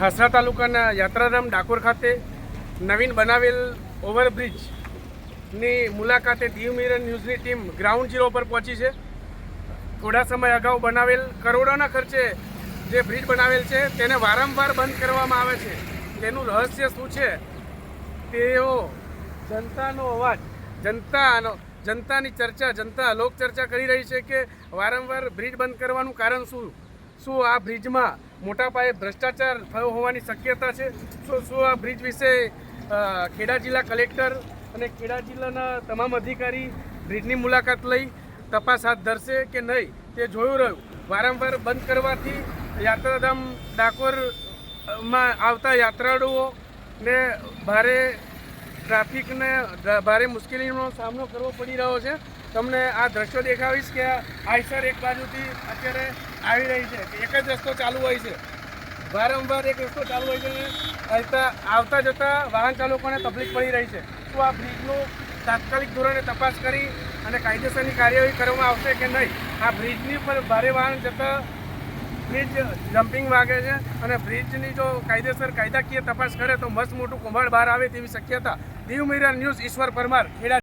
ઠાસરા તાલુકાના યાત્રાધામ ડાકોર ખાતે નવીન બનાવેલ ઓવરબ્રિજની મુલાકાતે દીવ મિરર ન્યૂઝની ટીમ ગ્રાઉન્ડ ઝીરો પર પહોંચી છે. થોડા સમય અગાઉ બનાવેલ કરોડોના ખર્ચે જે બ્રિજ બનાવેલ છે, તેને વારંવાર બંધ કરવામાં આવે છે. તેનું રહસ્ય શું છે? તેઓ જનતાનો અવાજ, જનતાનો, જનતાની ચર્ચા, જનતા લોક ચર્ચા કરી રહી છે કે વારંવાર બ્રિજ બંધ કરવાનું કારણ શું? શું આ બ્રિજમાં મોટા પાયે ભ્રષ્ટાચાર થયો હોવાની શક્યતા છે. શું શું આ બ્રિજ વિશે ખેડા જિલ્લા કલેક્ટર અને ખેડા જિલ્લાના તમામ અધિકારી બ્રિજની મુલાકાત લઈ તપાસ હાથ ધરશે કે નહીં તે જોયું રહ્યું. વારંવાર બંધ કરવાથી યાત્રાધામ ડાકોરમાં આવતા યાત્રાળુઓને ભારે ટ્રાફિકને, ભારે મુશ્કેલીનો સામનો કરવો પડી રહ્યો છે. તમને આ દ્રશ્યો દેખાવીશ કે આઈસર એક બાજુથી અત્યારે આવી રહી છે એક જ રસ્તો ચાલુ હોય છે. વારંવાર એક રસ્તો ચાલુ હોય છે આવતા જતા વાહન ચાલકોને તકલીફ પડી રહી છે. શું આ બ્રિજનું તાત્કાલિક ધોરણે તપાસ કરી અને કાયદેસરની કાર્યવાહી કરવામાં આવશે કે નહીં? આ બ્રિજની પર ભારે વાહન જતા બ્રિજ જમ્પિંગ માગે છે અને બ્રિજની જો કાયદેસર કાયદાકીય તપાસ કરે તો મસ્ત મોટું કૌભાંડ બહાર આવે તેવી શક્યતા. દીવ મિરર ન્યૂઝ ઈશ્વર પરમાર, ખેડા